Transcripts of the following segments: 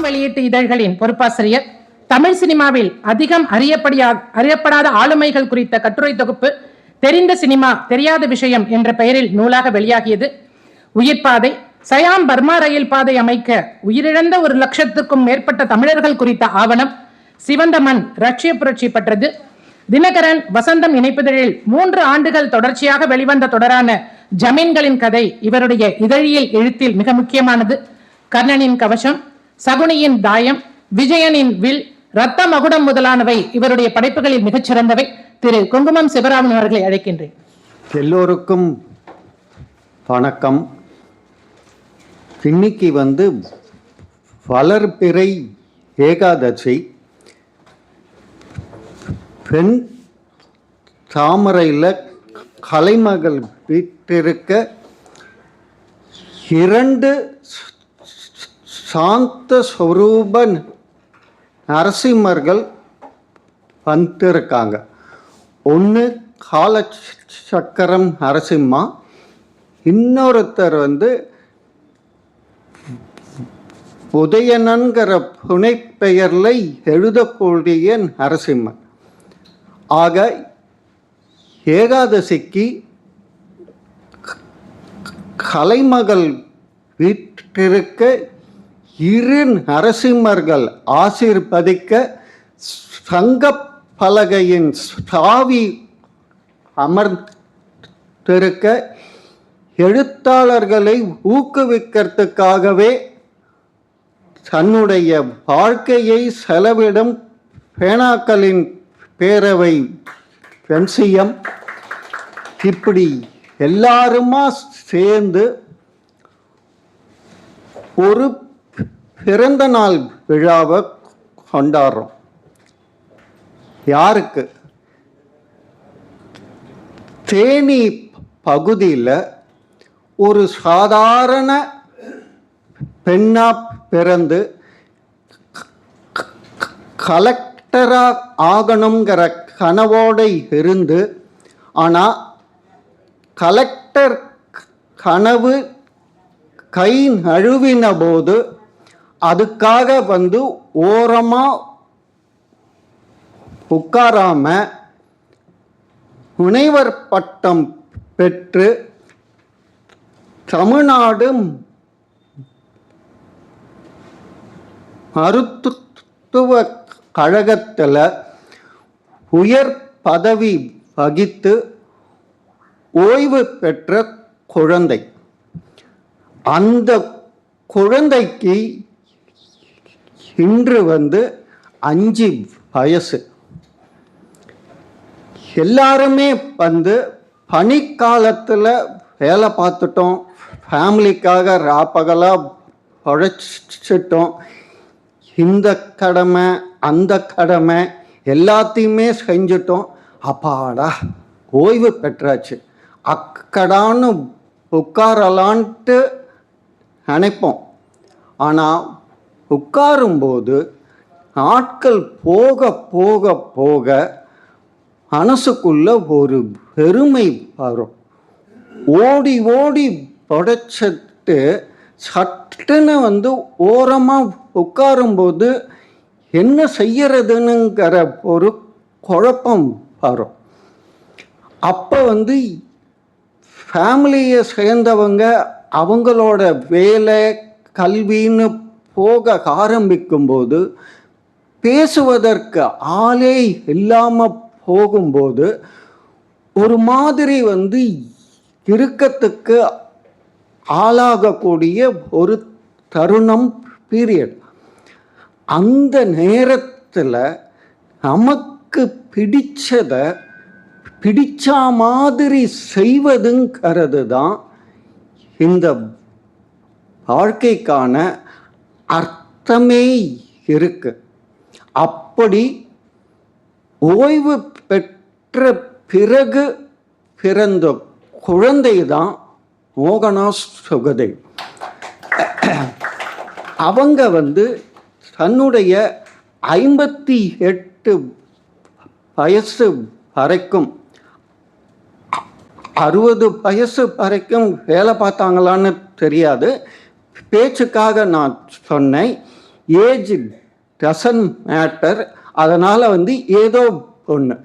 வெளியீட்டு இதழ்களின் பொறுப்பாசிரியர். தமிழ் சினிமாவில் அதிகம் அறியப்படியா அறியப்படாத ஆளுமைகள் குறித்த கட்டுரை தொகுப்பு தெரிந்த சினிமா தெரியாத விஷயம் என்ற பெயரில் நூலாக வெளியாகியது. உயிர்ப்பாதை சயாம் பர்மா ரயில் பாதை அமைக்க உயிரிழந்த ஒரு லட்சத்துக்கும் மேற்பட்ட தமிழர்கள் குறித்த ஆவணம் சிவந்த மண் ரஷ்ய புரட்சி பற்றது. தினகரன் வசந்தம் இணைப்புதழில் மூன்று ஆண்டுகள் தொடர்ச்சியாக வெளிவந்த தொடரான ஜமீன்களின் கதை இவருடைய இதழியல் எழுத்தில் மிக முக்கியமானது. கர்ணனின் கவசம் சகுனியின் தாயம் விஜயனின் வில் ரத்த மகுடம் முதலானவை இவருடைய படைப்புகளில் மிகச்சிறந்தவை திரு குங்குமம் சிவராமன் அவர்களை அழைக்கின்றேன். எல்லோருக்கும் வணக்கம். இன்னைக்கு வந்து வளர்பிறை ஏகாதசி. பெண் தாமரையில் கலைமகள் வீட்டிருக்க இரண்டு சாந்த ஸ்வரூபன் நரசிம்மர்கள் வந்திருக்காங்க. ஒன்று கால சக்கரம் நரசிம்மா இன்னொருத்தர் வந்து உதயனன்கிற புனைப்பெயரில் எழுதக்கூடிய நரசிம்மன். ஆக ஏகாதசிக்கு கலைமகள் வீட்டிற்கு இரு நரசிம்மர்கள் ஆசிர்வதிக்க சங்க பலகையின் சாவி அமர்ந்திருக்க எழுத்தாளர்களை ஊக்குவிக்கிறதுக்காகவே தன்னுடைய வாழ்க்கையை செலவிடும் பேனாக்களின் பேரவை பென்சியம் இப்படி எல்லாருமா சேர்ந்து ஒரு பிறந்த நாள் விழாவை கொண்டாடுறோம். யாருக்கு? தேனி பகுதியில் ஒரு சாதாரண பெண்ணாக பிறந்து கலெக்டராக ஆகணுங்கிற கனவோடு இருந்து ஆனால் கலெக்டர் கனவு கை நழுவின போது அதுக்காக வந்து ஓரமாக உட்காராம முனைவர் பட்டம் பெற்று தமிழ்நாடு மருத்துவ கழகத்தில் உயர் பதவி வகித்து ஓய்வு பெற்ற குழந்தை. அந்த குழந்தைக்கு இன்று வந்து அஞ்சு வயசு. எல்லாருமே வந்து பனிக்காலத்தில் வேலை பார்த்துட்டோம். ஃபேமிலிக்காக ராப்பகலாக உழைச்சிட்டோம். இந்த கடமை அந்த கடமை எல்லாத்தையுமே செஞ்சிட்டோம். அப்பாடா ஓய்வு பெற்றாச்சு. அக்கடான்னு உட்காரலான்ட்டு நினைப்போம். ஆனால் உட்காரும்போது நாட்கள் போக போக போக மனசுக்குள்ள ஒரு பெருமை வரும். ஓடி ஓடி புடைச்சிட்டு சட்டுன்னு வந்து ஓரமாக உட்காரும்போது என்ன செய்யறதுனுங்கிற ஒரு குழப்பம் வரும். அப்போ வந்து ஃபேமிலியை சேர்ந்தவங்க அவங்களோட வேலை கல்வின்னு போக ஆரம்பிக்கும்போது பேசுவதற்கு ஆளே இல்லாமல் போகும்போது ஒரு மாதிரி வந்து இறுக்கத்துக்கு ஆளாகக்கூடிய ஒரு தருணம் பீரியட் அந்த நேரத்தில் நமக்கு பிடிச்சதை பிடிச்ச மாதிரி செய்வதுங்கிறது தான் இந்த வாழ்க்கைக்கான அர்த்தமே இருக்கு. அப்படி ஓய்வு பெற்ற பிறகு பிறந்த குழந்தை தான் மோகனா சுகதை அவங்க வந்து தன்னுடைய ஐம்பத்தி எட்டு வயசு வரைக்கும் அறுபது வயசு வரைக்கும் வேலை பார்த்தாங்களான்னு தெரியாது. பேச்சுக்காக நான் சொன்னேன். Age doesn't matter. அதனால் வந்து ஏதோ ஒன்று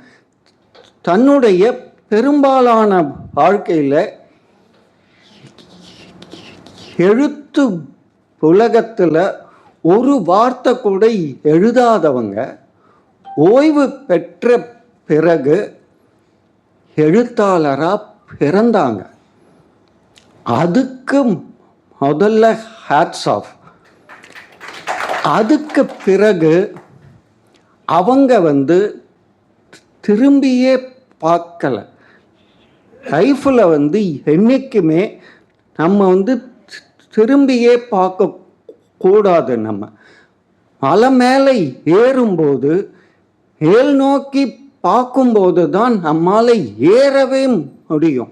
தன்னுடைய பெரும்பாலான வாழ்க்கையில் எழுத்து உலகத்தில் ஒரு வார்த்தை கூட எழுதாதவங்க ஓய்வு பெற்ற பிறகு எழுத்தாளராக பிறந்தாங்க. அதுக்கு முதல்ல ஹேட்ஸ் ஆஃப் அதுக்கு பிறகு அவங்க வந்து திரும்பியே பார்க்கல. லைஃப்பில் வந்து என்றைக்குமே நம்ம வந்து திரும்பியே பார்க்க கூடாது நம்ம. மலை மேலே ஏறும்போது மேல் நோக்கி பார்க்கும்போது தான் நம்மால் ஏறவே முடியும்.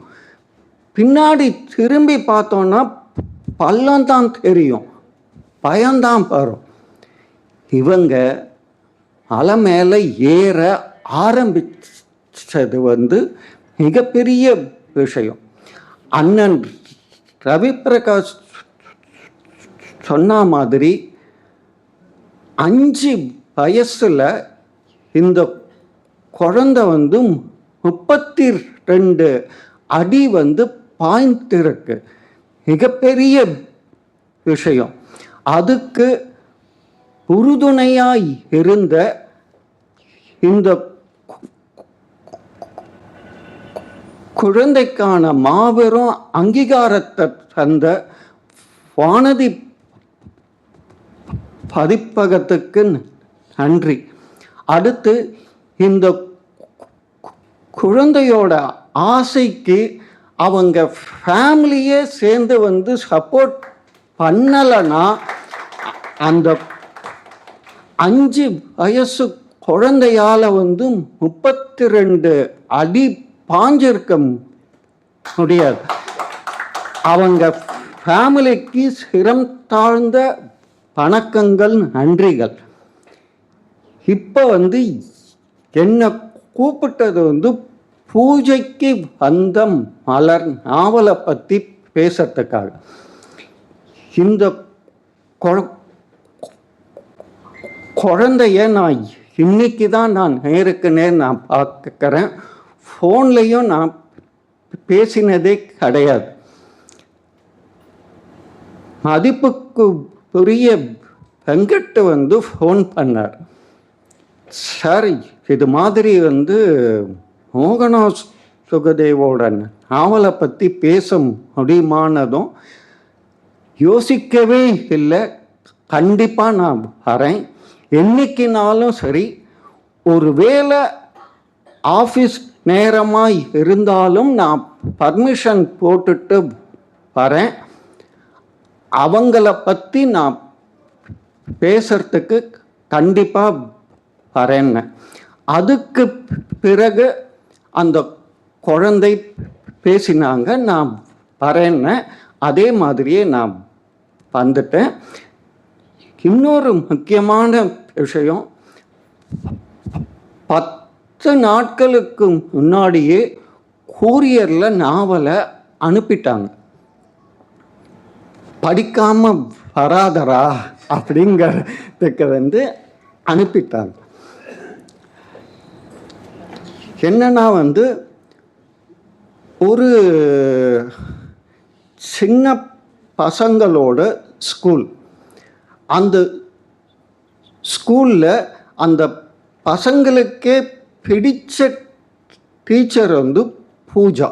பின்னாடி திரும்பி பார்த்தோன்னா பள்ளம் தான் தெரியும். பயம்தான் வரும். இவங்க மலை மேலே ஏற ஆரம்பிச்சது வந்து மிகப்பெரிய விஷயம். அண்ணன் ரவி பிரகாஷ் சொன்ன மாதிரி அஞ்சு வயசில் இந்த குழந்தை வந்து முப்பத்தி ரெண்டு அடி வந்து பாய்ந்திருக்கு. மிகப்பெரிய விஷயம். அதுக்கு உறுதுணையாய் இருந்த இந்த குழந்தைக்கான மாபெரும் அங்கீகாரத்தை தந்த வானதி பதிப்பகத்துக்கு நன்றி. அடுத்து இந்த குழந்தையோட ஆசைக்கு அவங்க ஃபேமிலியே சேர்ந்து வந்து சப்போர்ட் பண்ணலைன்னா அந்த அஞ்சு வயசு குழந்தையால் வந்து முப்பத்தி ரெண்டு அடி பாஞ்சிருக்க முடியாது. அவங்க ஃபேமிலிக்கு சிரம் தாழ்ந்த வணக்கங்கள் நன்றிகள். இப்போ வந்து என்னை கூப்பிட்டது வந்து பூஜைக்கு வந்த மலர் நாவலை பற்றி பேசுறதுக்காக. இந்த குழந்தைய நான் இன்னைக்கு தான் நான் நேருக்கு நேர் நான் பார்க்குறேன். ஃபோன்லேயும் நான் பேசினதே கிடையாது. மதிப்புக்கு பெரிய வெங்கட்டு வந்து ஃபோன் பண்ணார். சார் இது மாதிரி வந்து மோகனா சுகதேவோட நாவலை பற்றி பேச முடியுமானதும் யோசிக்கவே இல்லை. கண்டிப்பாக நான் வரேன். என்னைக்குனாலும் சரி ஒரு வேளை ஆஃபீஸ் நேரமாக இருந்தாலும் நான் பர்மிஷன் போட்டுட்டு வரேன். அவங்கள பற்றி நான் பேசுறதுக்கு கண்டிப்பாக வரேன்னு. அதுக்கு பிறகு அந்த குழந்தை பேசினாங்க நான் வரேன்னு. அதே மாதிரியே நான் வந்துட்டேன். இன்னொரு முக்கியமான விஷயம் பத்து நாட்களுக்கு முன்னாடியே கூரியரில் நாவலை அனுப்பிட்டாங்க. படிக்காமல் வராதரா அப்படிங்கிறதுக்கு வந்து அனுப்பிட்டாங்க. என்னென்னா வந்து ஒரு சின்ன பசங்களோட ஸ்கூல் அந்த ஸ்கூலில் அந்த பசங்களுக்கே பிடிச்ச டீச்சர் வந்து பூஜா.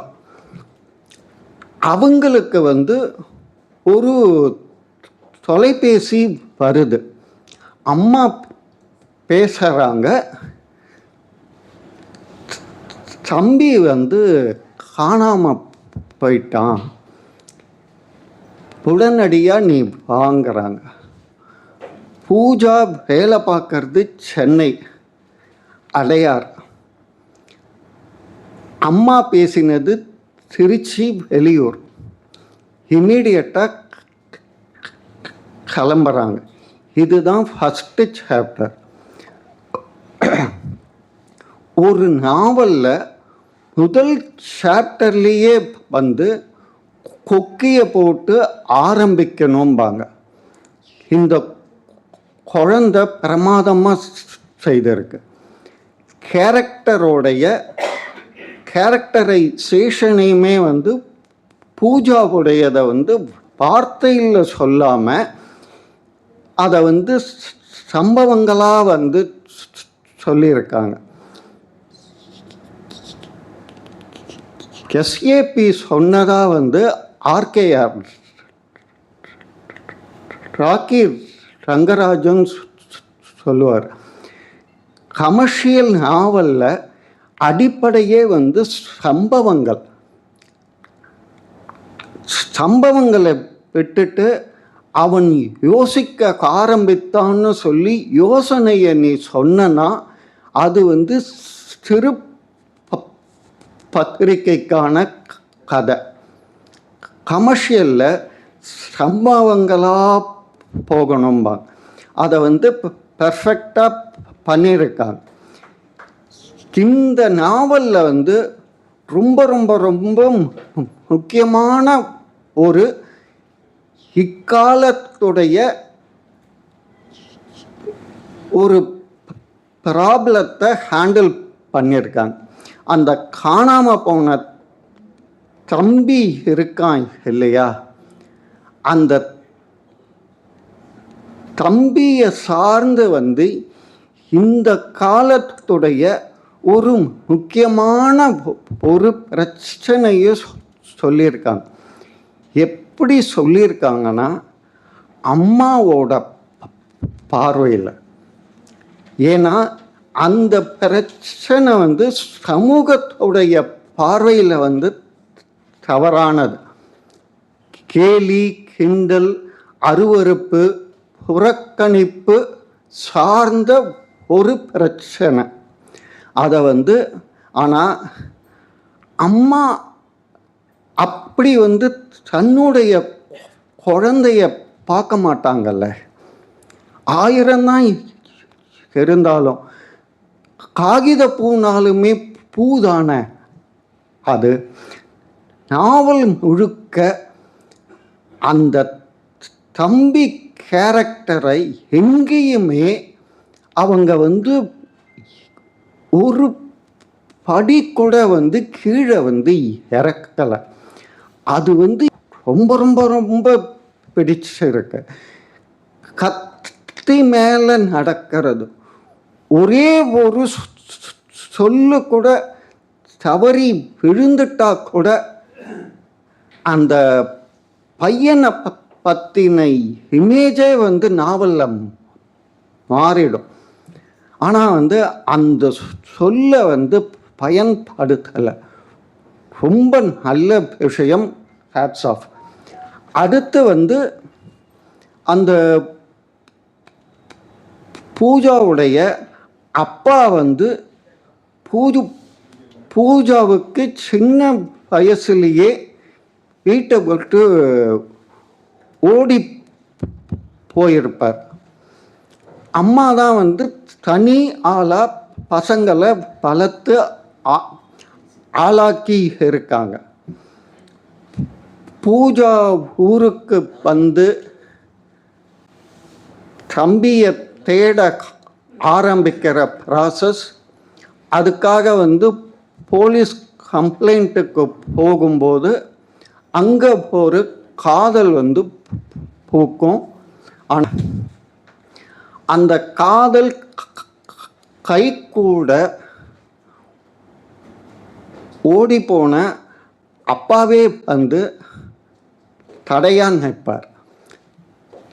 அவங்களுக்கு வந்து ஒரு தொலைபேசி வருது. அம்மா பேசுகிறாங்க தம்பி வந்து காணாமல் போயிட்டான். உடனடியாக நீ வாங்குறாங்க. பூஜா வேலை பார்க்கறது சென்னை. அடையார். அம்மா பேசினது திருச்சி வெளியூர். இம்மீடியட்டாக கிளம்புறாங்க. இதுதான் ஃபஸ்ட்டு சாப்டர் ஒரு நாவலில் முதல் சாப்டர்லேயே வந்து கொக்கியை போட்டு ஆரம்பிக்கணும்பாங்க. இந்த குழந்தை பிரமாதமாக செய்திருக்கு. கேரக்டரோடைய கேரக்டரைசேஷனையுமே வந்து பூஜாவுடையதை வந்து வார்த்தையில் சொல்லாமல் அதை வந்து சம்பவங்களாக வந்து சொல்லியிருக்காங்க. எஸ்ஏபி சொன்னதாக வந்து ஆர்கேஆர். ராக்கி ரங்கராஜன் சொல்லுவார். கமர்ஷியல் நாவலில் அடிப்படையே வந்து சம்பவங்கள். சம்பவங்களை விட்டுட்டு அவன் யோசிக்க ஆரம்பித்தான்னு சொல்லி யோசனையை நீ சொன்னனா அது வந்து சிறு பத்திரிக்கைக்கான கதை. கமர்ஷியலில் சம்பவங்களாக போகணும்பா. அதை வந்து பெர்ஃபெக்டாக பண்ணியிருக்காங்க இந்த நாவலில் வந்து ரொம்ப ரொம்ப ரொம்ப முக்கியமான ஒரு இக்காலத்துடைய ஒரு ப்ராப்ளத்தை ஹேண்டில் பண்ணியிருக்காங்க அந்த காணாமல் போன தம்பி இருக்கான் இல்லையா? அந்த தம்பியை சார்ந்து வந்து இந்த காலத்துடைய ஒரு முக்கியமான ஒரு பிரச்சனையை சொ- சொல்லியிருக்காங்க. எப்படி சொல்லியிருக்காங்கன்னா அம்மாவோட பார்வையில். ஏன்னா அந்த பிரச்சனை வந்து சமூகத்துடைய பார்வையில் வந்து தவறானது. கேலி கிண்டல் அருவருப்பு புறக்கணிப்பு சார்ந்த ஒரு பிரச்சனை. அதை வந்து ஆனால் அம்மா அப்படி வந்து தன்னுடைய குழந்தைய பார்க்க மாட்டாங்கல்ல. ஆயிரம் தான் இருந்தாலும் காகித பூனாலுமே பூ தானே அது நாவல் முழுக்க அந்த தம்பி கேரக்டரை எங்கேயுமே அவங்க வந்து ஒரு படி கூட வந்து கீழே வந்து இறக்கலை. அது வந்து ரொம்ப ரொம்ப ரொம்ப பிடிச்சிருக்கு. கத்தி மேலே நடக்கிறது. ஒரே ஒரு சொல்லு கூட தவறி விழுந்துட்டா கூட அந்த பையனை ப- பற்றின இமேஜே வந்து நாவலில் மாறிடும். ஆனால் வந்து அந்த சொல்லை வந்து பயன்படுத்தலை. ரொம்ப நல்ல விஷயம் ஹேட்ஸ் ஆஃப் அடுத்து வந்து அந்த பூஜாவுடைய அப்பா வந்து பூஜு பூஜாவுக்கு சின்ன வயசுலேயே வீட்டை விட்டு ஓடி போயிருப்பார். அம்மா தான் வந்து தனி ஆளாக பசங்களை வளர்த்து ஆ- ஆளாக்கி இருக்காங்க. பூஜா ஊருக்கு வந்து தம்பியை தேட ஆரம்பிக்கிற ப்ராசஸ் அதுக்காக வந்து போலீஸ் கம்ப்ளைண்ட்டுக்கு போகும்போது அங்கே ஒரு காதல் வந்து பூக்கும். ஆனால் அந்த காதல் கை கூட ஓடி போன அப்பாவே வந்து தடையா நிற்பார்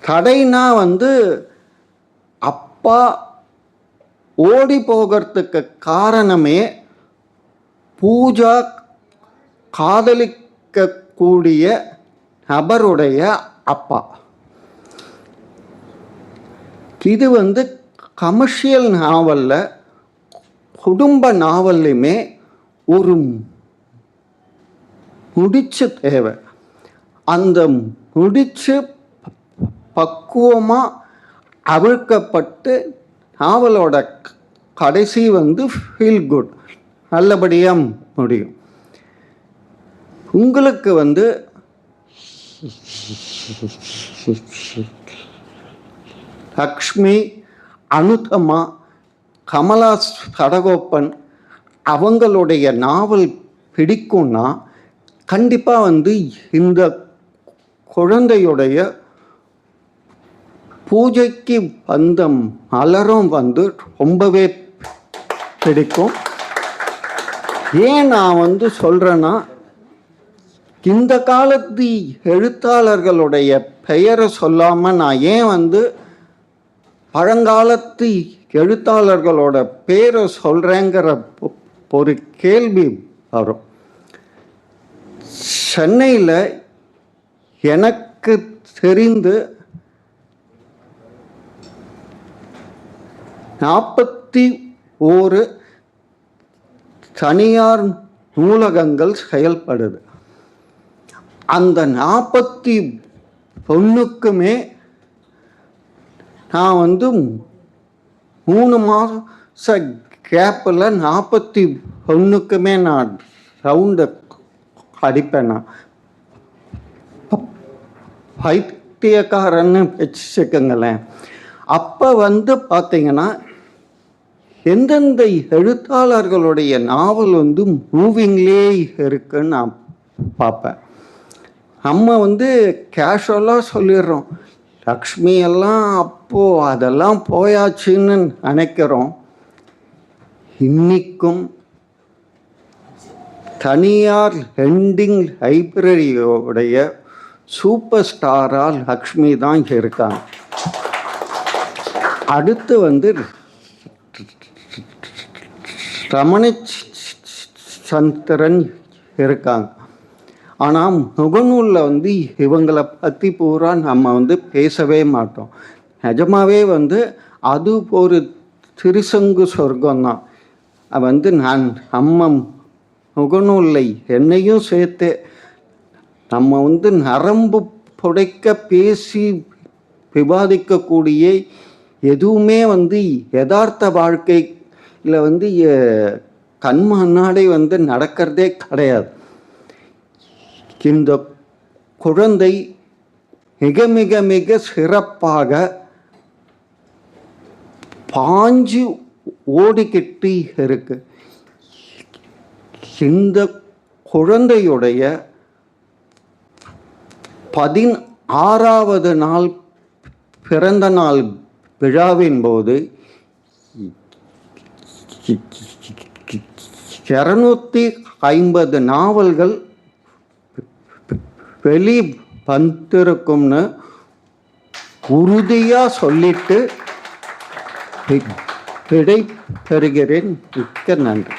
தடைனா வந்து அப்பா ஓடி போகிறதுக்கு காரணமே பூஜா காதலிக்கக்கூடிய நபருடைய அப்பா. இது வந்து கமர்ஷியல் நாவலில் குடும்ப நாவல்லையுமே ஒரு முடிச்சு தேவை. அந்த முடிச்சு பக்குவமாக அவிழ்க்கப்பட்டு நாவலோட கடைசி வந்து ஃபீல் குட் நல்லபடியாக முடியும். உங்களுக்கு வந்து லக்ஷ்மி அனுதமா கமலா சடகோப்பன் அவங்களுடைய நாவல் பிடிக்கும்னா கண்டிப்பாக வந்து இந்த குழந்தையுடைய பூஜைக்கு வந்த மலரும் வந்து ரொம்பவே பிடிக்கும். ஏன் நான் வந்து சொல்கிறேன்னா இந்த காலத்து எழுத்தாளர்களுடைய பெயரை சொல்லாமல் நான் ஏன் வந்து பழங்காலத்து எழுத்தாளர்களோட பேரை சொல்கிறேங்கிற பொ- ஒரு கேள்வி வரும். சென்னையில் எனக்கு தெரிந்து நாற்பத்தி ஓரு தனியார் நூலகங்கள் செயல்படுது. அந்த நாற்பத்தி ஒன்றுக்குமே நான் வந்து மூணு மாத கேப்பில் நாற்பத்தி ஒன்றுக்குமே நான் ரவுண்டை அடிப்பேன். நான் பைத்தியக்காரன்னு வச்சுக்கோங்களேன். அப்போ வந்து பார்த்தீங்கன்னா எந்தெந்த எழுத்தாளர்களுடைய நாவல் வந்து மூவிங்லே இருக்குன்னு நான் பார்ப்பேன். நம்ம வந்து கேஷுவலாக சொல்லிடுறோம். லக்ஷ்மி எல்லாம் அப்போது அதெல்லாம் போயாச்சுன்னு நினைக்கிறோம். இன்னிக்கும் தனியார் லெண்டிங் லைப்ரரியோடைய சூப்பர் ஸ்டாராக லக்ஷ்மி தான் இருக்காங்க. அடுத்து வந்து ரமணி சந்திரன் இருக்காங்க. ஆனால் முகநூலில் வந்து இவங்களை பற்றி பூரா நம்ம வந்து பேசவே மாட்டோம். நிஜமாகவே வந்து அது ஒரு திருசங்கு சொர்க்கம்தான். வந்து நான் நம்ம முகநூலில் என்னையும் சேர்த்து நம்ம வந்து நரம்பு புடைக்க பேசி விவாதிக்கக்கூடிய எதுவுமே வந்து யதார்த்த வாழ்க்கையில் வந்து கண் முன்னாடி வந்து நடக்கிறதே கிடையாது. இந்த குழந்தை மிக மிக மிக சிறப்பாக பாஞ்சு ஓடிக்கிட்டு இருக்கு. இந்த குழந்தையுடைய பதின் ஆறாவது நாள் பிறந்த நாள் விழாவின் போது இரநூத்தி ஐம்பது நாவல்கள் வெளி வந்திருக்கும்னு உறுதியாக சொல்லிட்டு விடை பெறுகிறேன். மிக்க நன்றி.